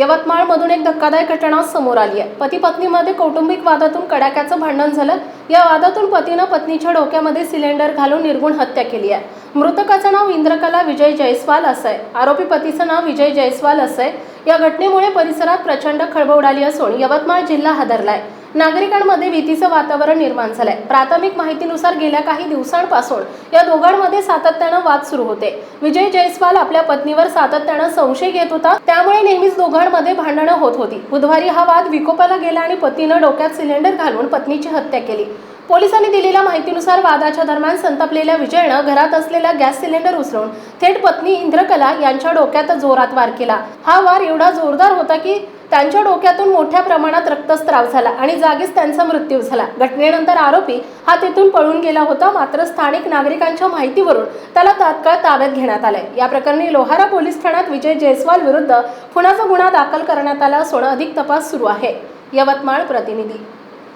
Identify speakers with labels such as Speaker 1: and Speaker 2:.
Speaker 1: यवतमाळमधून एक धक्कादायक घटना समोर आली आहे. पती पत्नीमध्ये कौटुंबिक वादातून कडाक्याचं भांडण झालं. या वादातून पतीनं पत्नीच्या डोक्यामध्ये सिलेंडर घालून निर्गुण हत्या केली आहे. मृतकाचं नाव इंद्रकला विजय जयस्वाल असं आहे. आरोपी पतीचं नाव विजय जयस्वाल असं आहे. या घटनेमुळे परिसरात प्रचंड खळबळ उडाली असून यवतमाळ जिल्हा हादरलाय. नागरिकांमध्ये भीतीचं वातावरण निर्माण झालंय. प्राथमिक माहितीनुसार गेल्या काही दिवसांपासून या दोघांमध्ये सातत्यानं वाद सुरू होते. विजय जयस्वाल आपल्या पत्नीवर सातत्यानं संशय घेत होता. त्यामुळे नेहमीच दोघांमध्ये भांडणं होत होती. बुधवारी हा वाद विकोपाला गेला आणि पतीनं डोक्यात सिलेंडर घालून पत्नीची हत्या केली. पोलिसांनी दिलेल्या माहितीनुसार वादाच्या दरम्यान संतापलेल्या विजयनं घरात असलेला गॅस सिलेंडर उचलून थेट पत्नी इंद्रकला यांच्या डोक्यात जोरात वार केला. हा वार एवढा जोरदार होता की त्यांच्या डोक्यातून मोठ्या प्रमाणात रक्तस्त्राव झाला आणि जागीच त्यांचा मृत्यू झाला. घटनेनंतर आरोपी हा तिथून पळून गेला होता मात्र स्थानिक नागरिकांच्या माहितीवरून त्याला तात्काळ ताब्यात घेण्यात आलंय. या प्रकरणी लोहारा पोलीस ठाण्यात विजय जयस्वाल विरुद्ध खुनाचा गुन्हा दाखल करण्यात आला असून अधिक तपास सुरू आहे. यवतमाळ प्रतिनिधी